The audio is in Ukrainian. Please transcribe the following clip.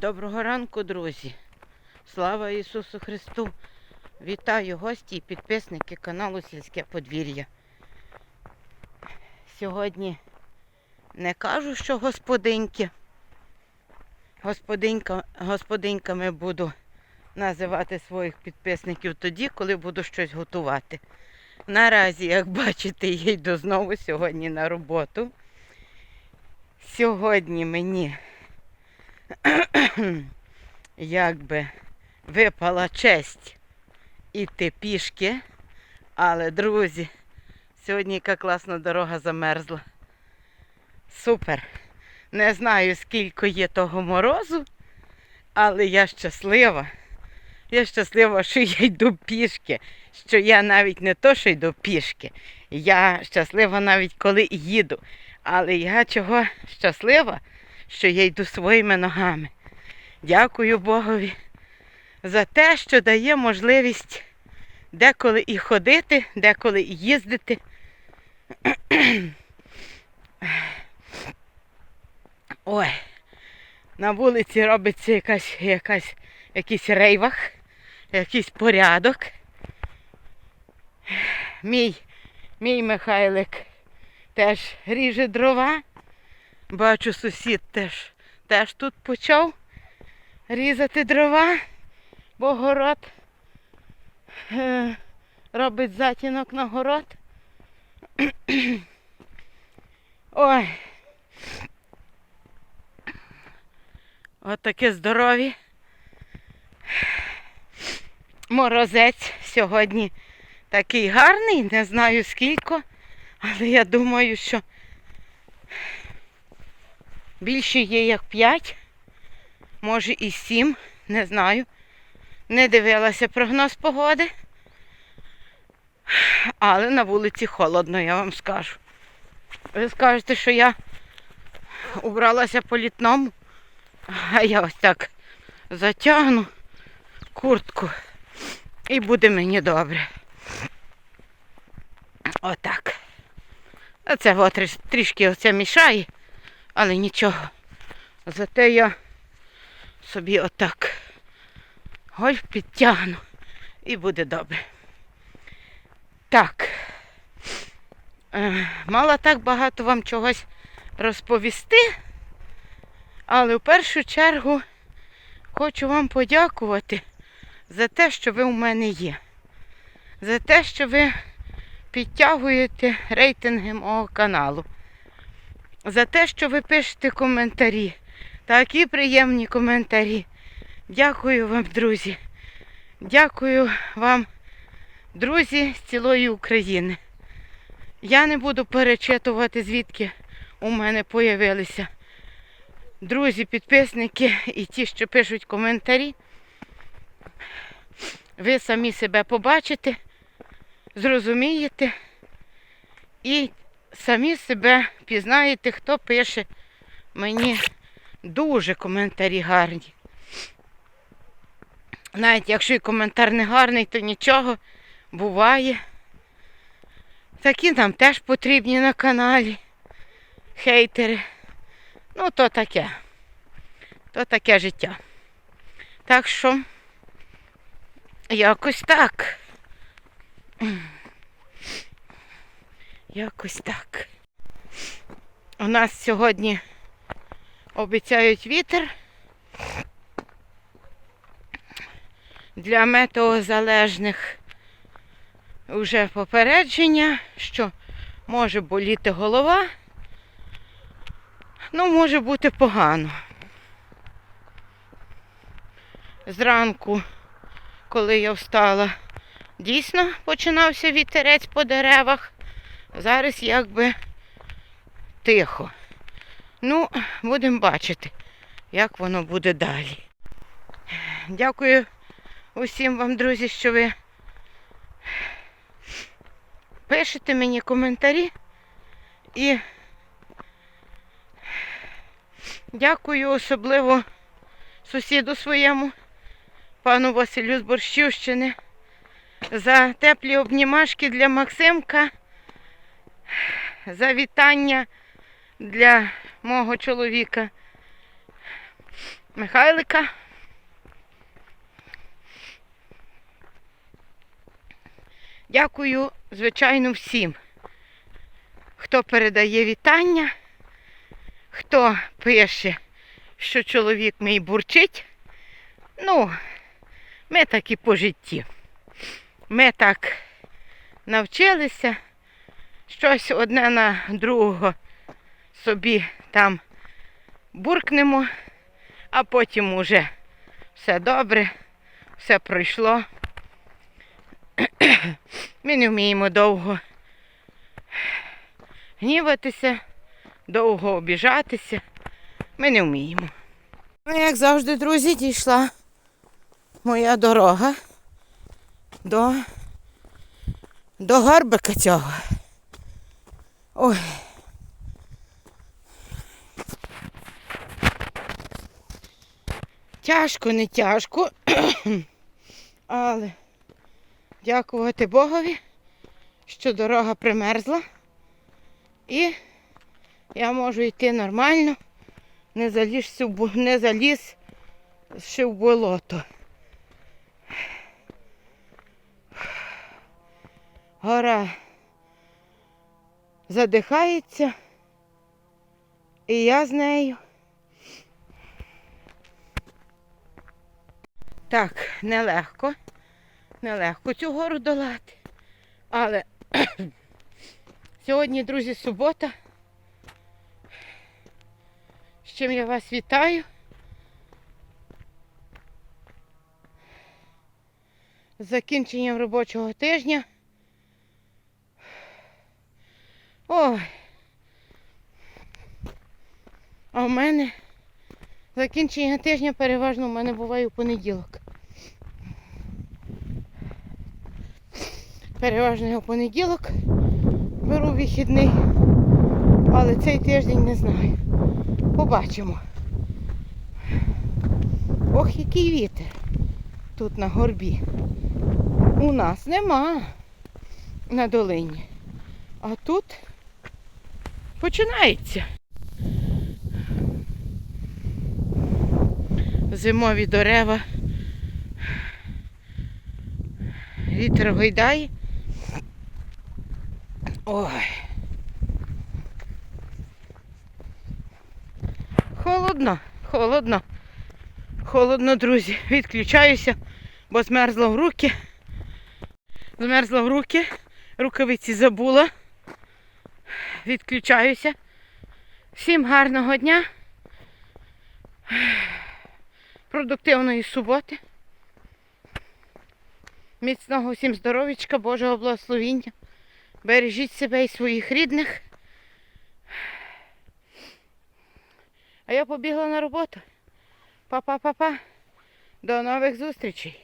Доброго ранку, друзі! Слава Ісусу Христу! Вітаю гості і підписники каналу Сільське подвір'я. Сьогодні не кажу, що господиньки. Господинька, господиньками буду називати своїх підписників тоді, коли буду щось готувати. Наразі, як бачите, я йду знову сьогодні на роботу. Сьогодні мені якби випала честь іти пішки. Але, друзі, сьогодні яка класна дорога замерзла. Супер. Не знаю, скільки є того морозу, але я щаслива. Я щаслива, що я йду пішки, що я навіть не то, що йду пішки. Я щаслива навіть коли їду. Але я чого щаслива, що я йду своїми ногами. Дякую Богові за те, що дає можливість деколи і ходити, деколи і їздити. Ой, на вулиці робиться якась, якась, якийсь рейвах, якийсь порядок. Мій, мій Михайлик теж ріже дрова. Бачу, сусід теж, теж тут почав різати дрова, бо город е, робить затінок на город. Ой. От таке здорові. Морозець сьогодні такий гарний, не знаю скільки, але я думаю, що більше є як 5, може і 7, не знаю. Не дивилася прогноз погоди. Але на вулиці холодно, я вам скажу. Ви скажете, що я убралася по літному, а я ось так затягну куртку і буде мені добре. Отак. Оце от трішки оце мішає, але нічого. Зате я собі отак гольф підтягну і буде добре. Так. Е, мала так багато вам чогось розповісти, але в першу чергу хочу вам подякувати за те, що ви у мене є. За те, що ви підтягуєте рейтинги мого каналу. За те, що ви пишете коментарі. Такі приємні коментарі. Дякую вам, друзі. Дякую вам, друзі з цілої України. Я не буду перечитувати, звідки у мене появилися друзі, підписники і ті, що пишуть коментарі. Ви самі себе побачите, зрозумієте і самі себе пізнаєте, хто пише мені дуже коментарі гарні. Навіть якщо і коментар не гарний, то нічого буває. Такі нам теж потрібні на каналі. Хейтери. Ну, то таке. То таке життя. Так що якось так. Якось так. У нас сьогодні обіцяють вітер. Для метеозалежних вже попередження, що може боліти голова, ну, може бути погано. Зранку, коли я встала, дійсно починався вітерець по деревах. Зараз якби тихо. Ну, будемо бачити, як воно буде далі. Дякую усім вам, друзі, що ви пишете мені коментарі і дякую особливо сусіду своєму, пану Василю з Борщівщини, за теплі обнімашки для Максимка, за вітання для мого чоловіка. Михайлика. Дякую, звичайно, всім, хто передає вітання, хто пише, що чоловік мій бурчить. Ну, ми такі по житті. Ми так навчилися щось одне на другого собі там буркнемо, а потім уже все добре, все пройшло. Ми не вміємо довго гніватися, довго обіжатися. Ми не вміємо. Ну, як завжди, друзі, дійшла моя дорога до, до гарбика цього. Ой. Тяжко, не тяжко, але дякувати Богові, що дорога примерзла. І я можу йти нормально, не заліз, не заліз ще в болото. Гора задихається, і я з нею. Так, нелегко. Нелегко цю гору долати. Але сьогодні, друзі, субота. З чим я вас вітаю. З закінченням робочого тижня. Ой. А в мене закінчення тижня переважно в мене буває у понеділок. Переважно я у понеділок беру вихідний, але цей тиждень не знаю. Побачимо. Ох, який вітер тут на горбі. У нас нема на долині. А тут починається. Зимові дерева. Вітер гойдає. Ой. Холодно, холодно. Холодно, друзі. Відключаюся, бо змерзла в руки. Змерзла в руки. Рукавиці забула. Відключаюся. Всім гарного дня. Продуктивної суботи. Міцного всім здоров'ячка, Божого благословіння. Бережіть себе і своїх рідних. А я побігла на роботу. Па-па-па-па. До нових зустрічей.